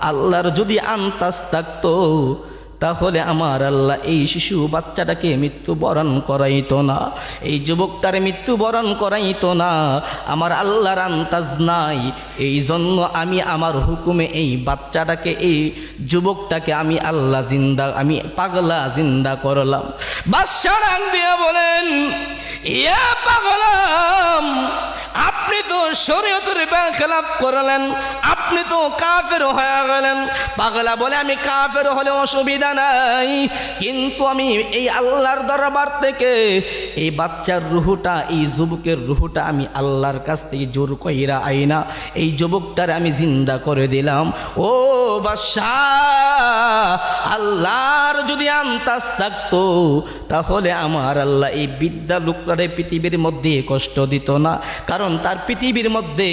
আল্লাহর যদি আন্তাজ থাকতো, তাহলে আমার আল্লাহ এই শিশু বাচ্চাটাকে মৃত্যুবরণ করাইতো না, এই যুবকটার মৃত্যুবরণ করাইতো না। আমার আল্লাহর আন্তাজ নাই এই জন্য আমি আমার হুকুমে এই বাচ্চাটাকে, এই যুবকটাকে আমি আল্লাহ জিন্দা, আমি পাগলা জিন্দা করলাম। বাদশাহ দিয়ে বলেন, ইয়া তো শরীয়তের খেলাফ করলেন। আপনি তো কাফের হয়ে গেলেন। পাগলা বলে আমি কাফের হলে অসুবিধা নাই। কিন্তু আমি এই আল্লাহর দরবার থেকে এই বাচ্চার রুহুটা, এই যুবকের রুহুটা আমি আল্লাহর কাছ থেকে জোর কইরা আইনা। এই যুবকটার আমি জিন্দা করে দিলাম। ও বাদশাহ, আল্লাহর যদি আন্তাজ থাকতো, তাহলে আমার আল্লাহ এই বিদ্যা লোকটারে পৃথিবীর মধ্যে কষ্ট দিত না। কারণ তার পৃথিবীর মধ্যে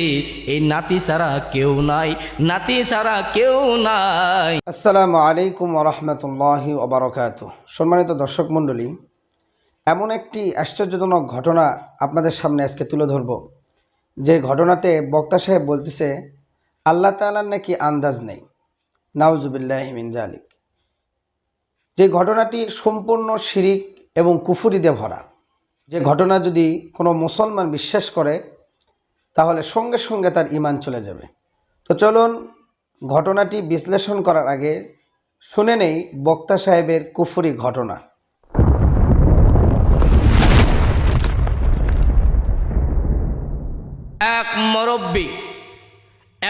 এই নাতি ছাড়া কেউ নাই, নাতি ছাড়া কেউ নাই। আসসালামু আলাইকুম ওরহমতুল্লাহি ওবরকাত সম্মানিত দর্শক মণ্ডলী এমন একটি আশ্চর্যজনক ঘটনা আপনাদের সামনে আজকে তুলে ধরব। যে ঘটনাতে বক্তা সাহেব বলতেছে, আল্লাহ তালার নাকি আন্দাজ নেই। নাউজুবিল্লাহ জালিক যে ঘটনাটি সম্পূর্ণ শিরিক এবং কুফুরিদে ভরা। যে ঘটনা যদি কোনো মুসলমান বিশ্বাস করে, তাহলে সঙ্গে সঙ্গে তার ইমান চলে যাবে। তো চলুন ঘটনাটি বিশ্লেষণ করার আগে শুনে নেই বক্তা সাহেবের কুফুরি ঘটনা এক মরব্বী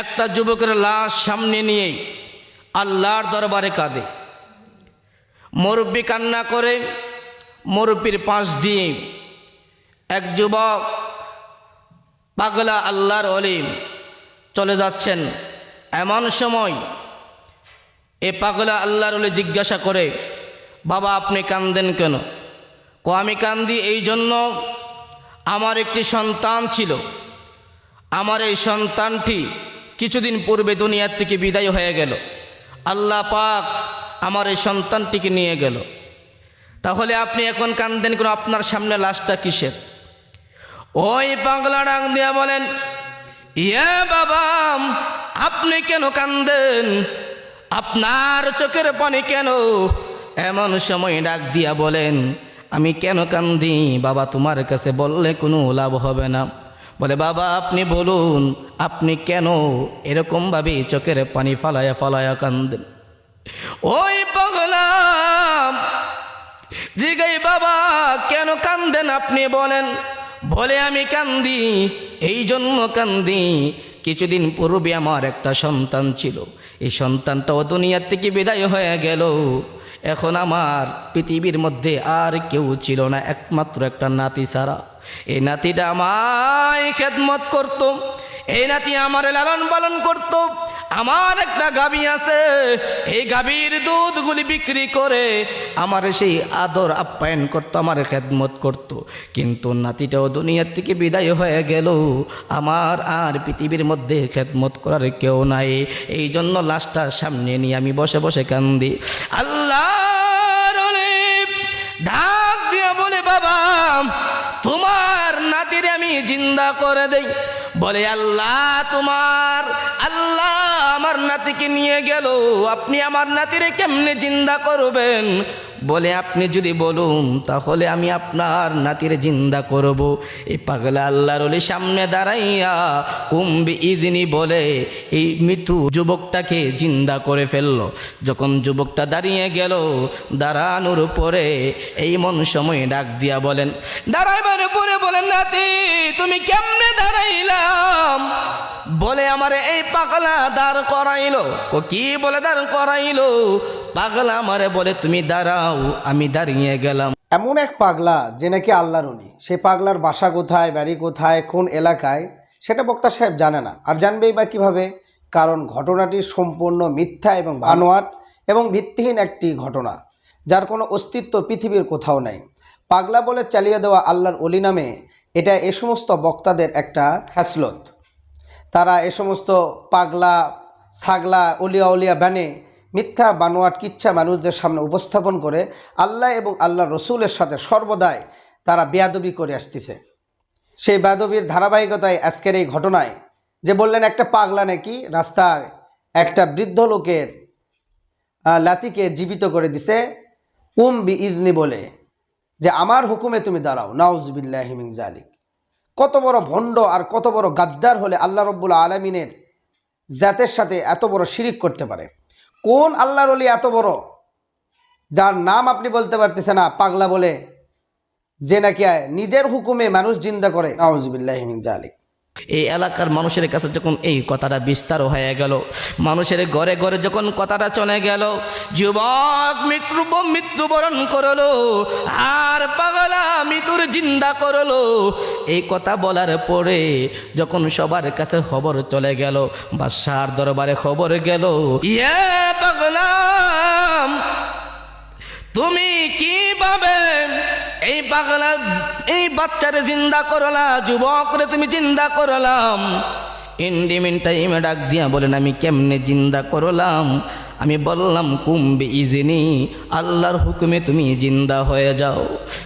একটা যুবকের লাশ সামনে নিয়ে আল্লাহর দরবারে কাঁদে। মুরব্বী কান্না করে, মুরব্বীর পাশ দিয়ে এক যুবক পাগলা আল্লাহর অলিম চলে যাচ্ছেন। এমন সময় এ পাগলা আল্লাহর অলি জিজ্ঞাসা করে, বাবা, আপনি কান্দেন কেন? কো, আমি কান্দি এই জন্য আমার একটি সন্তান ছিল। আমার এই সন্তানটি কিছুদিন পূর্বে দুনিয়ার থেকে বিদায় হয়ে গেল। আল্লাহ পাক আমার এই সন্তানটিকে নিয়ে গেল। তাহলে আপনি এখন কান্দেন কেন? আপনার সামনে লাশটা কিসের? ওই পাগলা ডাক দিয়া বলেন ইয়ে বাবা, আপনি কেন কান্দেন? আপনার চোখের পানি কেন? এমন সময় ডাক দিয়া বলেন, আমি কেন কান্দি? বাবা, তোমার কাছে বললে কোনো লাভ হবে না। বলে, বাবা, আপনি বলুন, আপনি কেন এরকমভাবে চোখের পানি ফালায়া ফালায়া কান্দেন ওই পাগলাম জিগাই বাবা, কেন কান্দেন আপনি বলেন? বলে, আমি কান্দি, এই জন্য কান্দি। কিছুদিন পূর্বে আমার একটা সন্তান ছিল। এই সন্তানটাও দুনিয়ার থেকে বিদায় হয়ে গেল। এখন আমার পৃথিবীর মধ্যে আর কেউ ছিল না, একমাত্র একটা নাতি ছাড়া এই নাতিটা আমায় খেদমত করত, এই নাতি আমার লালন পালন করত। আমার একটা গাবি আছে, এই গাভীর দুধগুলি বিক্রি করে আমার সেই আদর আপ্যায়ন করতো, আমার খেদমত করত। কিন্তু নাতিটাও দুনিয়ার থেকে বিদায় হয়ে গেল, আমার আর পৃথিবীর মধ্যে খেদমত করার কেউ নাই। এই জন্য লাশটার সামনে নিয়ে আমি বসে বসে কান্দি। আল্লাহ ডাক নাতিরে আমি জিন্দা করে দেই। বলে, আল্লাহ, তোমার, আল্লাহ আমার নাতিকে নিয়ে গেল। আপনি আমার নাতিরে কেমনে জিন্দা করবেন? বলে, আপনি যদি বলুন, তাহলে আমি আপনার নাতিরে জিন্দা করব। এই পাগলা আল্লাহর ওলি সামনে দাঁড়াইয়া কুম্বি ইদিনী বলে, এই মৃত্যু যুবকটাকে জিন্দা করে ফেলল। যখন যুবকটা দাঁড়িয়ে গেল, দাঁড়ানোর পরে এই মন সময় ডাক দিয়া বলেন, দাঁড়াইবার পরে বলেন, নাতি, তুমি কেমনে দাঁড়াইলাম? বলে আমারে, এই পাগলা দাঁড় করাইলো। ও কি বলে দাঁড় করাইলো? পাগলা আমারে বলে, তুমি দাঁড়াও, আমি দাঁড়িয়ে গেলাম। এমন এক পাগলা যে নাকি আল্লাহর উনি সে পাগলার বাসা কোথায়, বাড়ি কোথায়, কোন এলাকায়, সেটা বক্তা সাহেব জানে না। আর জানবেই বা কীভাবে? কারণ ঘটনাটি সম্পূর্ণ মিথ্যা এবং বানোয়াট এবং ভিত্তিহীন একটি ঘটনা, যার কোনো অস্তিত্ব পৃথিবীর কোথাও নাই। পাগলা বলে চালিয়ে দেওয়া আল্লাহর অলি নামে এটা এ সমস্ত বক্তাদের একটা হ্যাসলত তারা এ সমস্ত পাগলা, ছাগলা, অলিয়া অলিয়া ব্যানে মিথ্যা, বানোয়াট, কিচ্ছা মানুষদের সামনে উপস্থাপন করে আল্লাহ এবং আল্লাহ রসুলের সাথে সর্বদাই তারা বেয়াদবি করে আসতেছে। সেই বেয়াদবির ধারাবাহিকতায় আজকের এই ঘটনায় যে বললেন, একটা পাগলা নাকি রাস্তায় একটা বৃদ্ধ লোকের লাতিকে জীবিত করে দিছে, উম বি ইজনি বলে, যে আমার হুকুমে তুমি দাঁড়াও নাউজবিল্লাহিমিন জালিক কত বড় ভণ্ড আর কত বড় গাদ্দার হলে আল্লাহ রব্বুল আলমিনের জাতের সাথে এত বড় শিরিক করতে পারে? কোন আল্লাহর অলি এত বড়? যার নাম আপনি বলতে পারতেছে না, পাগলা বলে, যে নাকি নিজের হুকুমে মানুষ জিন্দা করে। নাউজবিল্লাহিমিন জালিক এই এলাকার মানুষের কাছে যখন এই কথাটা বিস্তার হয়ে গেল, মানুষের ঘরে ঘরে যখন কথাটা চলে গেল, যুবক মৃত্যু মৃত্যুবরণ করল, আর পাগলা মৃত্যুর জিন্দা করল। এই কথা বলার পরে যখন সবার কাছে খবর চলে গেল, বাদশার দরবারে খবর গেল ইয়ে পাগলাম, তুমি কীভাবে এই পাগলা, এই বাচ্চারে জিন্দা করলা, যুবকরে তুমি জিন্দা করলাম। ইন্ডিমিন টাইমে ডাক দিয়া বলেন, আমি কেমনে জিন্দা করলাম? আমি বললাম কুম্বে ইজিনি, আল্লাহর হুকুমে তুমি জিন্দা হয়ে যাও।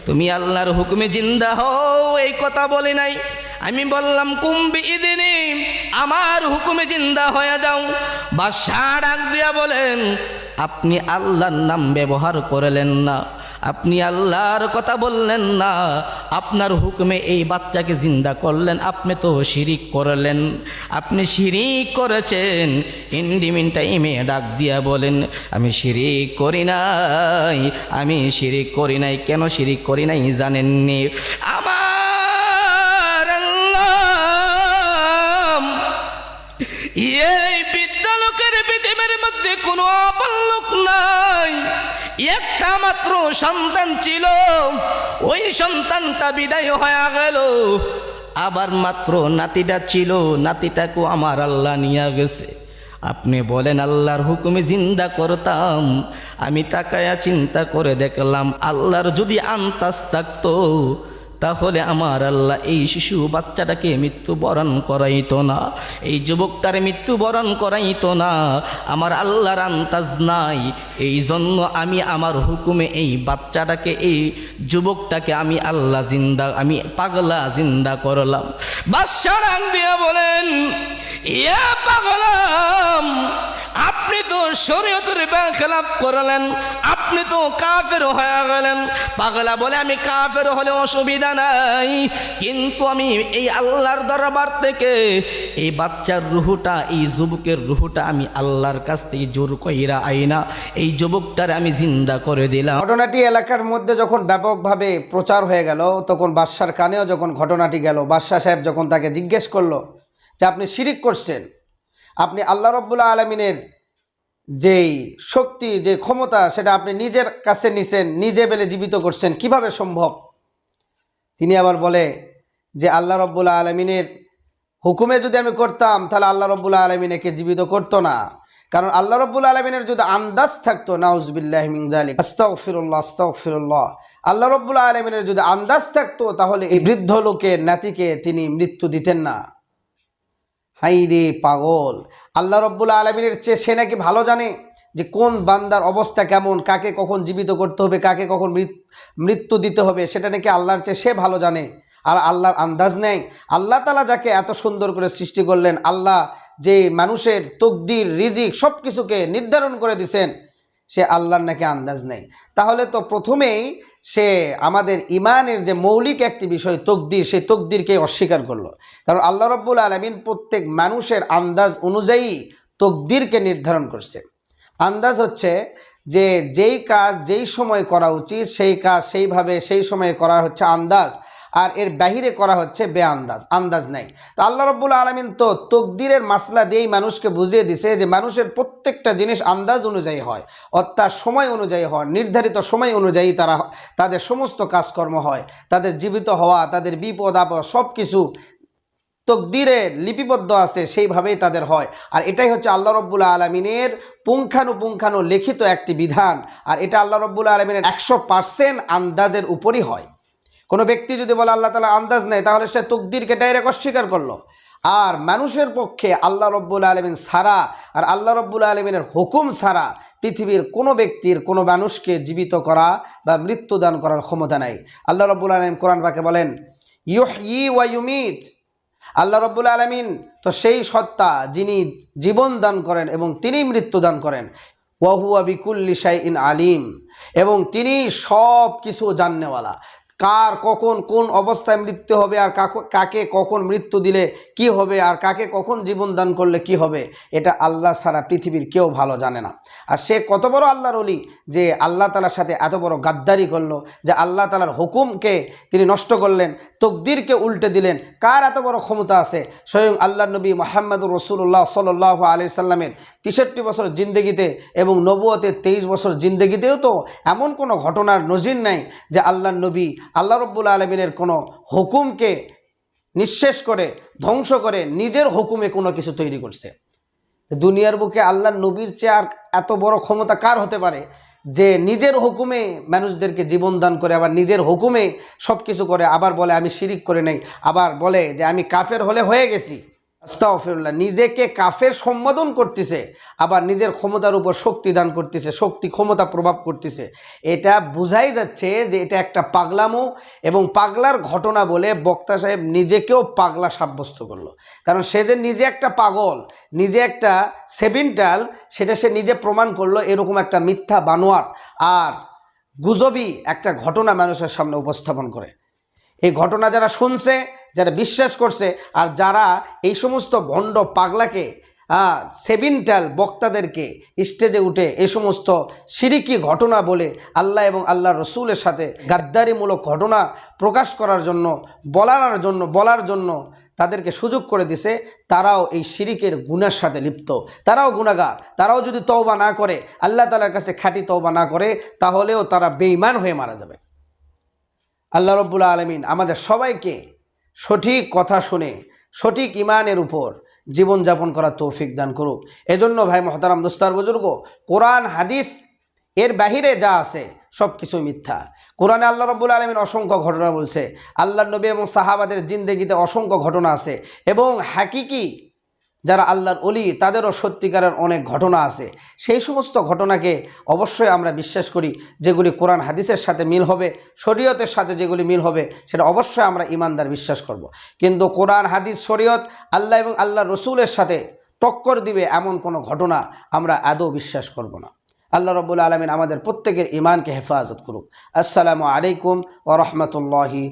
তুমি আল্লাহর হুকুমে জিন্দা হও, এই কথা বলি নাই। আমি বললাম কুম্বি ইদিনি আমার হুকুমে জিন্দা হয়ে যাও। বাদশাহ ডাক দিয়া বলেন, আপনি আল্লাহর নাম ব্যবহার করলেন না। আপনি আল্লাহর কথা বললেন না, আপনার হুকুমে এই বাচ্চাকে জিন্দা করলেন, আপনি তো শিরিক করলেন। আপনি শিরিক করেছেন ইন্ডিমিন টাইমে ডাক দিয়া বলেন, আমি শিরিক করি নাই, আমি শিরিক করি নাই, কেন শিরিক করি নাই জানেননি? আমার এই বিদ্যালোকের পৃথিবীর মধ্যে কোনো আপন লোক নাই। একটা মাত্র সন্তান ছিল। ওই সন্তানটা বিদায় হয়ে গেল। আবার মাত্র নাতিটা ছিল। নাতিটাকে আমার আল্লাহ নিয়ে গেছে। আপনি বলেন, আল্লাহর হুকুমে জিন্দা করতাম। আমি তাকায়া চিন্তা করে দেখলাম, আল্লাহর যদি আন্তাজ থাকতো তাহলে আমার আল্লাহ এই শিশু বাচ্চাটাকে মৃত্যুবরণ করাইতো না। এই যুবকটার মৃত্যুবরণ করাইতো না। আমার আল্লাহর আন্তাজ নাই। এই জন্য আমি আমার হুকুমে এই বাচ্চাটাকে, এই যুবকটাকে আমি আল্লাহ জিন্দা, আমি পাগলা জিন্দা করলাম। বাদশাহ দিয়ে বলেন ইয়া পাগলাম শরীয়তের খেলাফ করলেন। আপনি তো কাফের হয়ে গেলেন। পাগলা বলে আমি কাফের হলে অসুবিধা নাই। কিন্তু আমি এই আল্লাহর দরবার থেকে এই বাচ্চার রুহুটা, এই যুবকের রুহুটা আমি আল্লাহর কাছ থেকে জোর কইরা আইনা। এই যুবকটার আমি জিন্দা করে দিলাম। ঘটনাটি এলাকার মধ্যে যখন ব্যাপকভাবে প্রচার হয়ে গেল, তখন বাদশার কানেও যখন ঘটনাটি গেল, বাদশাহ সাহেব যখন তাকে জিজ্ঞেস করল যে, আপনি শিরিক করছেন? আপনি আল্লাহ রব্বুল্লাহ আলমিনের যেই শক্তি, যে ক্ষমতা সেটা আপনি নিজের কাছে নিছেন, নিজে বেলে জীবিত করছেন, কীভাবে সম্ভব? তিনি আবার বলে যে, আল্লাহ রব্বুল্লাহ আলমিনের হুকুমে যদি আমি করতাম, তাহলে আল্লাহ রব্বুল্লাহ আলমিন একে জীবিত করতো না। কারণ আল্লাহ রব্বুল আলমিনের যদি আন্দাজ থাকতো, নাউজবিল্লাহ মিনজালিক আস্তাগফিরুল্লাহ আস্তাগফিরুল্লাহ। আল্লাহ রব্বুল আলমিনের যদি আন্দাজ থাকতো, তাহলে এই বৃদ্ধ লোকের নাতিকে তিনি মৃত্যু দিতেন না। হাই রে পাগল। আল্লাহ রব্বুল আলমিনের চেয়ে সে নাকি ভালো জানে যে কোন বান্দার অবস্থা কেমন, কাকে কখন জীবিত করতে হবে, কাকে কখন মৃত- মৃত্যু দিতে হবে, সেটা নাকি আল্লাহর চেয়ে সে ভালো জানে আর আল্লাহর আন্দাজ নেয় আল্লাহ তালা যাকে এত সুন্দর করে সৃষ্টি করলেন, আল্লাহ যে মানুষের তকদির, রিজিক সব কিছুকে নির্ধারণ করে দিছেন সে আল্লাহর নাকি আন্দাজ নেই। তাহলে তো প্রথমেই সে আমাদের ইমানের যে মৌলিক একটি বিষয় তকদির সেই তকদিরকে অস্বীকার করল। কারণ আল্লাহ রব্বুল আলমিন প্রত্যেক মানুষের আন্দাজ অনুযায়ী তকদিরকে নির্ধারণ করছে। আন্দাজ হচ্ছে যে যেই কাজ যেই সময় করা উচিত, সেই কাজ সেইভাবে, সেই সময়ে করা হচ্ছে আন্দাজ। আর এর বাহিরে করা হচ্ছে বে আন্দাজ আন্দাজ নেই। তো আল্লাহ রব্বুল আলমিন তো তকদিরের মাসলা দিয়েই মানুষকে বুঝিয়ে দিছে যে মানুষের প্রত্যেকটা জিনিস আন্দাজ অনুযায়ী হয় অর্থাৎ সময় অনুযায়ী হয়, নির্ধারিত সময় অনুযায়ী তারা, তাদের সমস্ত কাজকর্ম হয়, তাদের জীবিত হওয়া, তাদের বিপদ আপদ সব কিছু তকদিরে লিপিবদ্ধ আছে, সেইভাবেই তাদের হয়। আর এটাই হচ্ছে আল্লাহ রব্বুল আলমিনের পুঙ্খানুপুঙ্খানু লিখিত একটি বিধান, আর এটা আল্লাহ রব্বুল আলমিনের একশো পার্সেন্ট আন্দাজের উপরই হয়। কোনো ব্যক্তি যদি বলে আল্লাহ তালা আন্দাজ নেই, তাহলে সে তকদিরকে ডাইরেক্ট অস্বীকার করল। আর মানুষের পক্ষে আল্লাহ রব্বুল আলমিন সারা আর আল্লাহ রব্বুল আলমিনের হুকুম সারা পৃথিবীর কোনো ব্যক্তির, কোনো মানুষকে জীবিত করা বা মৃত্যুদান করার ক্ষমতা নাই। আল্লাহ রব্বুল আলমিন কোরআন পাকে বলেন ইউহ ই ওয়া ইউমিত। আল্লাহ রব্বুল আলমিন তো সেই সত্তা যিনি জীবন দান করেন এবং তিনি মৃত্যু দান করেন ওয়াহুয়া বিকুল্লি ইন আলিম। এবং তিনি সব কিছু জাননেওয়ালা। কার কখন কোন অবস্থায় মৃত্যু হবে আর কাকে কখন মৃত্যু দিলে কি হবে আর কাকে কখন জীবন দান করলে কি হবে, এটা আল্লাহ সারা পৃথিবীর কেউ ভালো জানে না। আর সে কত বড় আল্লাহর অলি যে আল্লাহ তালার সাথে এত বড় গাদ্দারি করল, যে আল্লাহ তালার হুকুমকে তিনি নষ্ট করলেন, তকদিরকে উল্টে দিলেন, কার এত বড় ক্ষমতা আছে? স্বয়ং আল্লাহ নবী মোহাম্মদুর রসুল্লাহ সাল্লাহ আলি সাল্লামের তেষট্টি বছর জিন্দগিতে এবং নবুয়তের তেইশ বছর জিন্দগিতেও তো এমন কোনো ঘটনার নজির নাই যে আল্লাহ নবী আল্লাহ রব্বুল আলমিনের কোনো হুকুমকে নিঃশেষ করে, ধ্বংস করে নিজের হুকুমে কোনো কিছু তৈরি করছে। দুনিয়ার বুকে আল্লাহ নবীর চেয়ে আর এত বড় ক্ষমতা কার হতে পারে? যে নিজের হুকুমে মানুষদেরকে জীবন দান করে, আবার নিজের হুকুমে সব কিছু করে, আবার বলে, আমি শিরিক করে নেই। আবার বলে যে, আমি কাফের হলে হয়ে গেছি। আস্তাগফিরুল্লাহ, নিজেকে কাফের সম্বোধন করতেছে, আবার নিজের ক্ষমতার উপর শক্তি দান করতেছে, শক্তি, ক্ষমতা প্রভাব করতেছে। এটা বুঝাই যাচ্ছে যে এটা একটা পাগলামো এবং পাগলার ঘটনা বলে বক্তা সাহেব নিজেকেও পাগলা সাব্যস্ত করল। কারণ সে যে নিজে একটা পাগল, নিজে একটা সেভিনটাল, সেটা সে নিজে প্রমাণ করল এরকম একটা মিথ্যা বানোয়ার আর গুজবি একটা ঘটনা মানুষের সামনে উপস্থাপন করে। এই ঘটনা যারা শুনছে, যারা বিশ্বাস করছে, আর যারা এই সমস্ত ভণ্ড পাগলাকে সেভিনটাল বক্তাদেরকে স্টেজে উঠে এই সমস্ত সিরিকি ঘটনা বলে আল্লাহ এবং আল্লাহ রসুলের সাথে গাদ্দারিমূলক ঘটনা প্রকাশ করার জন্য, বলার জন্য বলার জন্য তাদেরকে সুযোগ করে দিছে, তারাও এই শিরিকের গুণের সাথে লিপ্ত। তারাও গুণাগার তারাও যদি তওবা না করে, আল্লাহ তালার কাছে খাঁটি তওবা না করে, তাহলেও তারা বেঈমান হয়ে মারা যাবে। আল্লাহ রব্বুল আলমিন আমাদের সবাইকে সঠিক কথা শুনে, সঠিক ইমানের উপর জীবনযাপন করার তৌফিক দান করুক। এজন্য ভাই মহতারাম, দোস্তার বুজুর্গ, কোরআন, হাদিস, এর বাহিরে যা আছে সব কিছুই মিথ্যা। কোরআনে আল্লাহ রব্বুল আলমিন অসংখ্য ঘটনা বলছে। আল্লাহ নবী এবং সাহাবাদের জিন্দেগিতে অসংখ্য ঘটনা আছে এবং হাকিকি যারা আল্লাহর অলি তাদেরও সত্যিকারের অনেক ঘটনা আছে। সেই সমস্ত ঘটনাকে অবশ্যই আমরা বিশ্বাস করি, যেগুলি কোরআন হাদিসের সাথে মিল হবে, শরীয়তের সাথে যেগুলি মিল হবে, সেটা অবশ্যই আমরা ইমানদার বিশ্বাস করব। কিন্তু কোরআন, হাদিস, শরীয়ত আল্লাহ এবং আল্লাহ রসুলের সাথে টক্কর দিবে এমন কোনো ঘটনা আমরা আদৌ বিশ্বাস করব না। আল্লাহ রব্বুল আলমিন আমাদের প্রত্যেকের ইমানকে হেফাজত করুক। আসসালামু আলাইকুম ও রহমতুল্লাহি